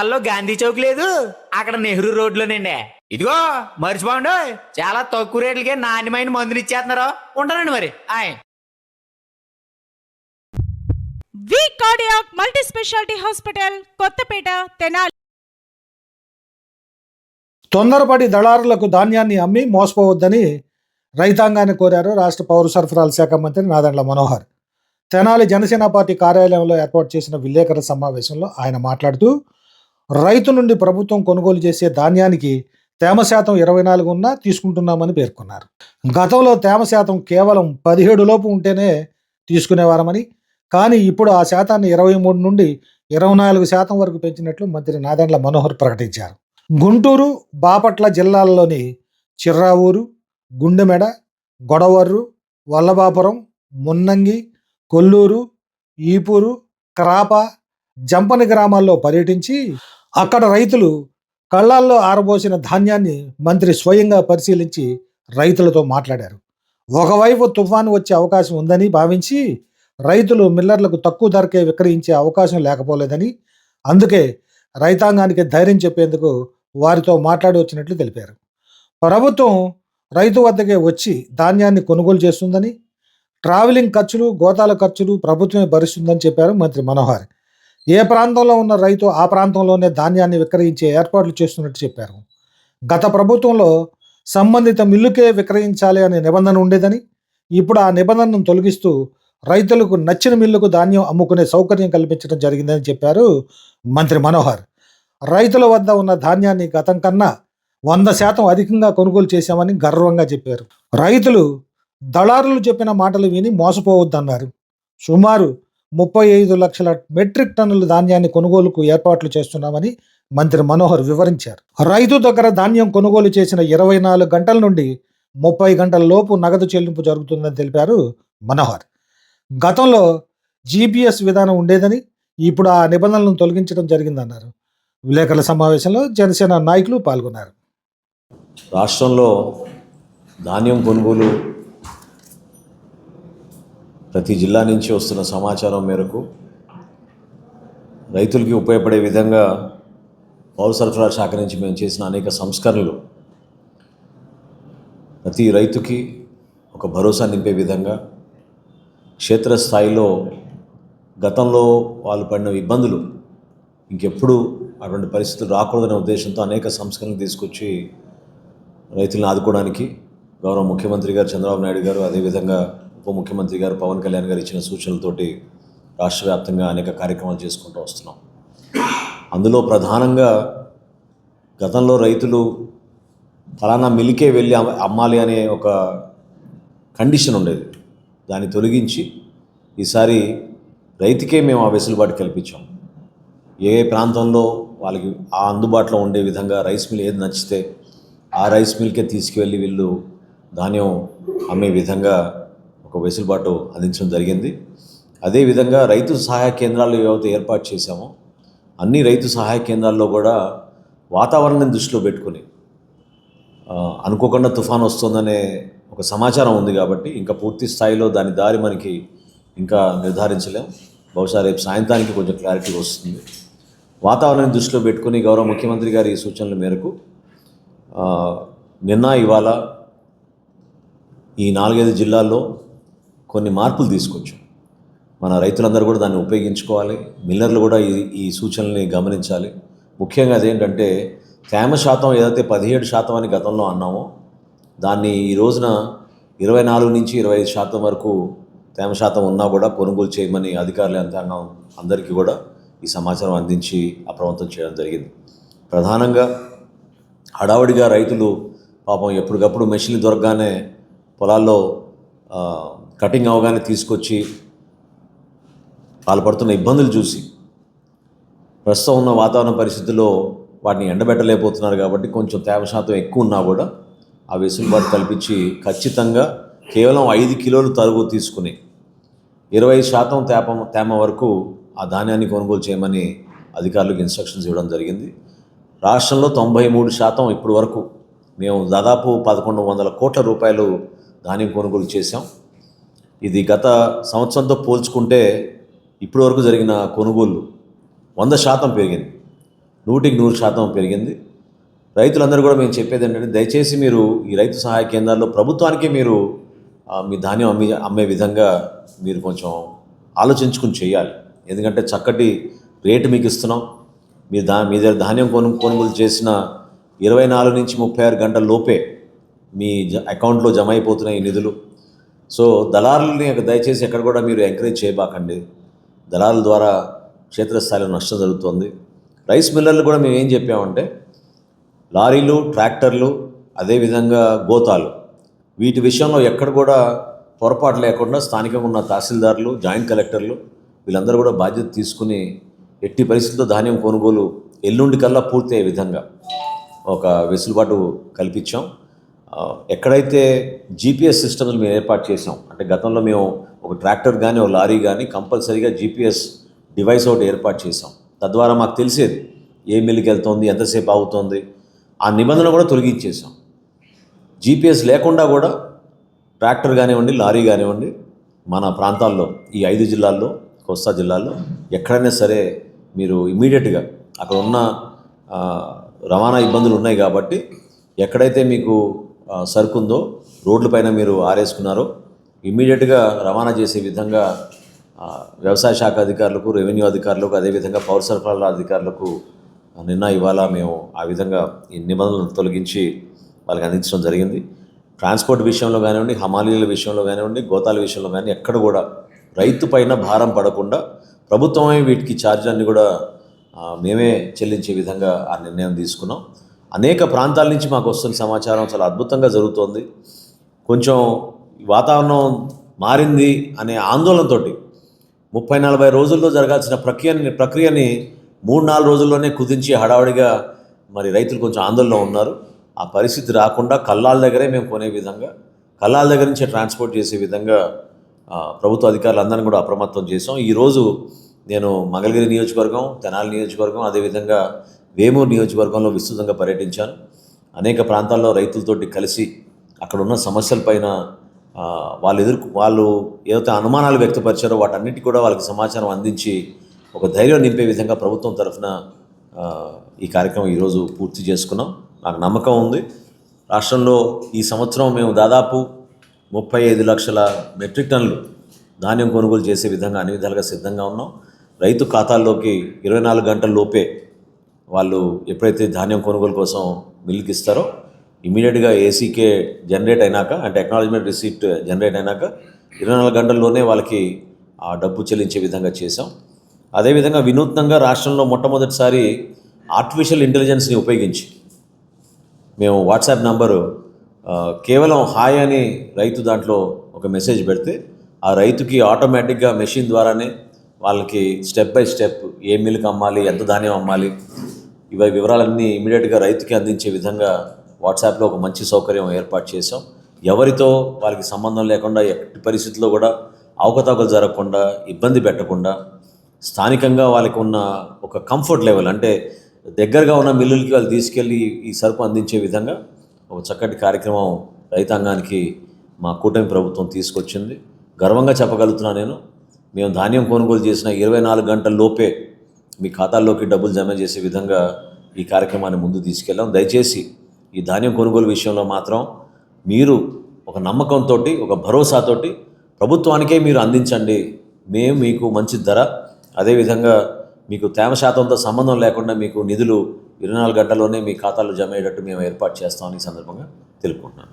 అల్లో గాంధీ చౌక్ లేదు అక్కడ నెహ్రూ రోడ్లోనండి ఇదిగో మర్చిపోండి చాలా తక్కువ రేట్లకే నాణ్యమైన మందులు ఇచ్చేస్తున్నారు. ఉంటానండి మరి. ఆయ్. V cardiac multi speciality hospital Kothapeta Tenali. తొందరపడి దళారులకు ధాన్యాన్ని అమ్మి మోసపోవద్దని రైతాంగాన్ని కోరారు రాష్ట్ర పౌర సరఫరాల శాఖ మంత్రి నాదెండ్ల మనోహర్. తెనాలి జనసేన పార్టీ కార్యాలయంలో ఏర్పాటు చేసిన విలేకరుల సమావేశంలో ఆయన మాట్లాడుతూ రైతు నుండి ప్రభుత్వం కొనుగోలు చేసే ధాన్యానికి తేమ శాతం ఇరవై నాలుగు ఉన్నా తీసుకుంటున్నామని పేర్కొన్నారు. గతంలో తేమ శాతం కేవలం పదిహేడు లోపు ఉంటేనే తీసుకునేవారమని కానీ ఇప్పుడు ఆ శాతాన్ని ఇరవై మూడు నుండి ఇరవై నాలుగు శాతం వరకు పెంచినట్లు మంత్రి నాదెండ్ల మనోహర్ ప్రకటించారు. గుంటూరు బాపట్ల జిల్లాల్లోని చిర్రావూరు గుండెమెడ గొడవర్రు వల్లభాపురం మున్నంగి కొల్లూరు ఈపూరు క్రాప జంపని గ్రామాల్లో పర్యటించి అక్కడ రైతులు కళ్ళాల్లో ఆరబోసిన ధాన్యాన్ని మంత్రి స్వయంగా పరిశీలించి రైతులతో మాట్లాడారు. ఒకవైపు తుఫాను వచ్చే అవకాశం ఉందని భావించి రైతులు మిల్లర్లకు తక్కువ ధరకే విక్రయించే అవకాశం లేకపోలేదని అందుకే రైతాంగానికి ధైర్యం చెప్పేందుకు వారితో మాట్లాడి వచ్చినట్లు తెలిపారు. ప్రభుత్వం రైతు వద్దకే వచ్చి ధాన్యాన్ని కొనుగోలు చేస్తుందని ట్రావెలింగ్ ఖర్చులు గోతాల ఖర్చులు ప్రభుత్వమే భరిస్తుందని చెప్పారు మంత్రి మనోహర్. ఏ ప్రాంతంలో ఉన్న రైతు ఆ ప్రాంతంలోనే ధాన్యాన్ని విక్రయించే ఏర్పాట్లు చేస్తున్నట్టు చెప్పారు. గత ప్రభుత్వంలో సంబంధిత మిల్లుకే విక్రయించాలి అనే నిబంధన ఉండేదని ఇప్పుడు ఆ నిబంధనను తొలగిస్తూ రైతులకు నచ్చిన మిల్లుకు ధాన్యం అమ్ముకునే సౌకర్యం కల్పించడం జరిగిందని చెప్పారు మంత్రి మనోహర్. రైతుల వద్ద ఉన్న ధాన్యాన్ని గతం కన్నా వంద శాతం అధికంగా కొనుగోలు చేశామని గర్వంగా చెప్పారు. రైతులు దళారులు చెప్పిన మాటలు విని మోసపోవద్దన్నారు. సుమారు ముప్పై ఐదు లక్షల మెట్రిక్ టన్నుల ధాన్యాన్ని కొనుగోలుకు ఏర్పాట్లు చేస్తున్నామని మంత్రి మనోహర్ వివరించారు. రైతు దగ్గర ధాన్యం కొనుగోలు చేసిన ఇరవై నాలుగు గంటల నుండి ముప్పై గంటల లోపు నగదు చెల్లింపు జరుగుతుందని తెలిపారు మనోహర్. గతంలో జీపీఎస్ విధానం ఉండేదని ఇప్పుడు ఆ నిబంధనలను తొలగించడం జరిగిందన్నారు. విలేకరుల సమావేశంలో జనసేన నాయకులు పాల్గొన్నారు. రాష్ట్రంలో ధాన్యం కొనుగోలు ప్రతి జిల్లా నుంచి వస్తున్న సమాచారం మేరకు రైతులకి ఉపయోగపడే విధంగా పౌర సరఫరా శాఖ నుంచి మేము చేసిన అనేక సంస్కరణలు ప్రతి రైతుకి ఒక భరోసా నింపే విధంగా క్షేత్రస్థాయిలో గతంలో వాళ్ళు పడిన ఇబ్బందులు ఇంకెప్పుడు అటువంటి పరిస్థితులు రాకూడదనే ఉద్దేశంతో అనేక సంస్కరణలు తీసుకొచ్చి రైతులను ఆదుకోవడానికి గౌరవ ముఖ్యమంత్రి గారు చంద్రబాబు నాయుడు గారు అదేవిధంగా ఉప ముఖ్యమంత్రి గారు పవన్ కళ్యాణ్ గారు ఇచ్చిన సూచనలతోటి రాష్ట్ర వ్యాప్తంగా అనేక కార్యక్రమాలు చేసుకుంటూ వస్తున్నాం. అందులో ప్రధానంగా గతంలో రైతులు ఫలానా మిల్కే వెళ్ళి అమ్మాలి అనే ఒక కండిషన్ ఉండేది. దాన్ని తొలగించి ఈసారి రైతుకే మేము ఆ వెసులుబాటు కల్పించాం. ఏ ప్రాంతంలో వాళ్ళకి ఆ అందుబాటులో ఉండే విధంగా రైస్ మిల్ ఏది నచ్చితే ఆ రైస్ మిల్కే తీసుకువెళ్ళి వీళ్ళు ధాన్యం అమ్మే విధంగా ఒక వెసులుబాటు అందించడం జరిగింది. అదేవిధంగా రైతు సహాయ కేంద్రాలు ఏవైతే ఏర్పాటు చేశామో అన్ని రైతు సహాయ కేంద్రాల్లో కూడా వాతావరణాన్ని దృష్టిలో పెట్టుకొని అనుకోకుండా తుఫాన్ వస్తుందనే ఒక సమాచారం ఉంది కాబట్టి ఇంకా పూర్తి స్థాయిలో దాని దారి మనకి ఇంకా నిర్ధారించలేం. బహుశా రేపు సాయంత్రానికి కొంచెం క్లారిటీ వస్తుంది. వాతావరణాన్ని దృష్టిలో పెట్టుకుని గౌరవ ముఖ్యమంత్రి గారి సూచనల మేరకు నిన్న ఇవాళ ఈ నాలుగైదు జిల్లాల్లో కొన్ని మార్పులు తీసుకొచ్చాం. మన రైతులందరూ కూడా దాన్ని ఉపయోగించుకోవాలి. మిల్లర్లు కూడా ఈ ఈ సూచనల్ని గమనించాలి. ముఖ్యంగా అదేంటంటే తేమ శాతం ఏదైతే పదిహేడు శాతం అని గతంలో అన్నామో దాన్ని ఈ రోజున ఇరవై నాలుగు నుంచి ఇరవై ఐదు శాతం వరకు తేమ శాతం ఉన్నా కూడా కొనుగోలు చేయమని అధికారులు యంత్రాంగం అందరికీ కూడా ఈ సమాచారం అందించి అప్రమత్తం చేయడం జరిగింది. ప్రధానంగా హడావుడిగా రైతులు పాపం ఎప్పటికప్పుడు మెషిన్లు దొరకగానే పొలాల్లో కటింగ్ అవగానే తీసుకొచ్చి వాళ్ళు పడుతున్న ఇబ్బందులు చూసి ప్రస్తుతం ఉన్న వాతావరణ పరిస్థితుల్లో వాటిని ఎండబెట్టలేకపోతున్నారు కాబట్టి కొంచెం తేమ శాతం ఎక్కువ ఉన్నా కూడా ఆ వెసులుబాటు కల్పించి ఖచ్చితంగా కేవలం ఐదు కిలోలు తరుగు తీసుకుని ఇరవై శాతం తేప తేమ వరకు ఆ ధాన్యాన్ని కొనుగోలు చేయమని అధికారులకు ఇన్స్ట్రక్షన్స్ ఇవ్వడం జరిగింది. రాష్ట్రంలో తొంభై మూడు శాతం ఇప్పటి వరకు మేము దాదాపు పదకొండు వందల కోట్ల రూపాయలు ధాన్యం కొనుగోలు చేశాం. ఇది గత సంవత్సరంతో పోల్చుకుంటే ఇప్పటి వరకు జరిగిన కొనుగోళ్ళు వంద శాతం పెరిగింది. నూటికి నూరు శాతం పెరిగింది. రైతులందరూ కూడా మేము చెప్పేది ఏంటంటే దయచేసి మీరు ఈ రైతు సహాయ కేంద్రాల్లో ప్రభుత్వానికి మీరు మీ ధాన్యం అమ్మి అమ్మే విధంగా మీరు కొంచెం ఆలోచించుకుని చేయాలి. ఎందుకంటే చక్కటి రేటు మీకు ఇస్తున్నాం. మీరు దా మీ దగ్గర ధాన్యం కొను కొనుగోలు చేసిన ఇరవై నాలుగు నుంచి ముప్పై ఆరు గంటల లోపే మీ జ అకౌంట్లో జమ అయిపోతున్నాయి నిధులు. సో దళారులని దయచేసి ఎక్కడ కూడా మీరు ఎంకరేజ్ చేయబాకండి. దళారుల ద్వారా క్షేత్రస్థాయిలో నష్టం జరుగుతుంది. రైస్ మిల్లర్లు కూడా మేము ఏం చెప్పామంటే లారీలు ట్రాక్టర్లు అదేవిధంగా గోతాలు. వీటి విషయంలో ఎక్కడ కూడా పొరపాటు లేకుండా స్థానికంగా ఉన్న తహసీల్దార్లు జాయింట్ కలెక్టర్లు వీళ్ళందరూ కూడా బాధ్యత తీసుకుని ఎట్టి పరిస్థితుల్లో ధాన్యం కొనుగోలు ఎల్లుండి కల్లా పూర్తయ్యే విధంగా ఒక వెసులుబాటు కల్పించాం. ఎక్కడైతే జీపీఎస్ సిస్టమ్స్ మేము ఏర్పాటు చేసాం అంటే గతంలో మేము ఒక ట్రాక్టర్ కానీ ఒక లారీ కానీ కంపల్సరీగా జీపీఎస్ డివైస్ ఒకటి ఏర్పాటు చేసాం తద్వారా మాకు తెలిసేది ఏ మిల్లుకి వెళ్తుంది ఎంతసేపు అవుతుంది ఆ నిబంధన కూడా తొలగించేసాం జీపీఎస్ లేకుండా కూడా ట్రాక్టర్ కానివ్వండి లారీ కానివ్వండి మన ప్రాంతాల్లో ఈ ఐదు జిల్లాల్లో కోస్తా జిల్లాల్లో ఎక్కడైనా సరే మీరు ఇమీడియట్గా అక్కడ ఉన్న రవాణా ఇబ్బందులు ఉన్నాయి కాబట్టి ఎక్కడైతే మీకు సరుకుందో సరుకు ఉందో రోడ్లపైన మీరు ఆరేసుకున్నారో ఇమ్మీడియట్గా రవాణా చేసే విధంగా వ్యవసాయ శాఖ అధికారులకు రెవెన్యూ అధికారులకు అదేవిధంగా పౌర సరఫరాల అధికారులకు నిన్న ఇవాళ మేము ఆ విధంగా ఈ నిబంధనలను తొలగించి వాళ్ళకి అందించడం జరిగింది. ట్రాన్స్పోర్ట్ విషయంలో కానివ్వండి హమాలీల విషయంలో కానివ్వండి గోతాల విషయంలో కానీ ఎక్కడ కూడా రైతు పైన భారం పడకుండా ప్రభుత్వమే వీటికి ఛార్జీలన్నీ కూడా మేమే చెల్లించే విధంగా ఆ నిర్ణయం తీసుకున్నాం. అనేక ప్రాంతాల నుంచి మాకు వస్తున్న సమాచారం చాలా అద్భుతంగా జరుగుతోంది. కొంచెం వాతావరణం మారింది అనే ఆందోళనతో ముప్పై నలభై రోజుల్లో జరగాల్సిన ప్రక్రియని ప్రక్రియని మూడు నాలుగు రోజుల్లోనే కుదించి హడావుడిగా మరి రైతులు కొంచెం ఆందోళనలో ఉన్నారు. ఆ పరిస్థితి రాకుండా కల్లాల దగ్గరే మేము కొనే విధంగా కల్లాల దగ్గర నుంచే ట్రాన్స్పోర్ట్ చేసే విధంగా ప్రభుత్వ అధికారులు అందరిని కూడా అప్రమత్తం చేసాం ఈరోజు నేను మంగళగిరి నియోజకవర్గం తెనాలి నియోజకవర్గం అదేవిధంగా వేమూరు నియోజకవర్గంలో విస్తృతంగా పర్యటించాను అనేక ప్రాంతాల్లో రైతులతోటి కలిసి అక్కడ ఉన్న సమస్యలపైన వాళ్ళు ఎదుర్కొ వాళ్ళు ఏదైతే అనుమానాలు వ్యక్తపరిచారో వాటన్నిటి కూడా వాళ్ళకి సమాచారం అందించి ఒక ధైర్యం నింపే విధంగా ప్రభుత్వం తరఫున ఈ కార్యక్రమం ఈరోజు పూర్తి చేసుకున్నాం. నాకు నమ్మకం ఉంది. రాష్ట్రంలో ఈ సంవత్సరం మేము దాదాపు ముప్పై ఐదు లక్షల మెట్రిక్ టన్నులు ధాన్యం కొనుగోలు చేసే విధంగా అన్ని విధాలుగా సిద్ధంగా ఉన్నాం. రైతు ఖాతాల్లోకి ఇరవై నాలుగు గంటల లోపే వాళ్ళు ఎప్పుడైతే ధాన్యం కొనుగోలు కోసం మిల్లుకి ఇస్తారో ఇమీడియట్గా ఏసీకే జనరేట్ అయినాక అంటే అక్నాలజ్మెంట్ రిసీప్ట్ జనరేట్ అయినాక ఇరవై నాలుగు గంటల్లోనే వాళ్ళకి ఆ డబ్బు చెల్లించే విధంగా చేశాం. అదేవిధంగా వినూత్నంగా రాష్ట్రంలో మొట్టమొదటిసారి ఆర్టిఫిషియల్ ఇంటెలిజెన్స్ని ఉపయోగించి మేము వాట్సాప్ నంబరు కేవలం హాయ్ అని రైతు దాంట్లో ఒక మెసేజ్ పెడితే ఆ రైతుకి ఆటోమేటిక్గా మెషిన్ ద్వారానే వాళ్ళకి స్టెప్ బై స్టెప్ ఏ మిల్క్ అమ్మాలి ఎంత ధాన్యం అమ్మాలి ఇవి వివరాలన్నీ ఇమీడియట్గా రైతుకి అందించే విధంగా వాట్సాప్లో ఒక మంచి సౌకర్యం ఏర్పాటు చేసాం ఎవరితో వారికి సంబంధం లేకుండా ఎట్టి పరిస్థితుల్లో కూడా అవకతవకలు జరగకుండా ఇబ్బంది పెట్టకుండా స్థానికంగా వాళ్ళకి ఉన్న ఒక కంఫర్ట్ లెవెల్ అంటే దగ్గరగా ఉన్న మిల్లులకి వాళ్ళు తీసుకెళ్ళి ఈ సరుకు అందించే విధంగా ఒక చక్కటి కార్యక్రమం రైతాంగానికి మా కూటమి ప్రభుత్వం తీసుకొచ్చింది. గర్వంగా చెప్పగలుగుతున్నా నేను. మేము ధాన్యం కొనుగోలు చేసిన ఇరవై నాలుగు గంటల లోపే మీ ఖాతాల్లోకి డబ్బులు జమ చేసే విధంగా ఈ కార్యక్రమాన్ని ముందు తీసుకెళ్ళాం దయచేసి ఈ ధాన్యం కొనుగోలు విషయంలో మాత్రం మీరు ఒక నమ్మకంతో ఒక భరోసాతోటి ప్రభుత్వానికే మీరు అందించండి. మేము మీకు మంచి ధర అదేవిధంగా మీకు తేమ శాతంతో సంబంధం లేకుండా మీకు నిధులు ఇరవై నాలుగు గంటల్లోనే మీ ఖాతాలో జమ అయ్యేటట్టు మేము ఏర్పాటు చేస్తామని సందర్భంగా తెలుపుకుంటున్నాను.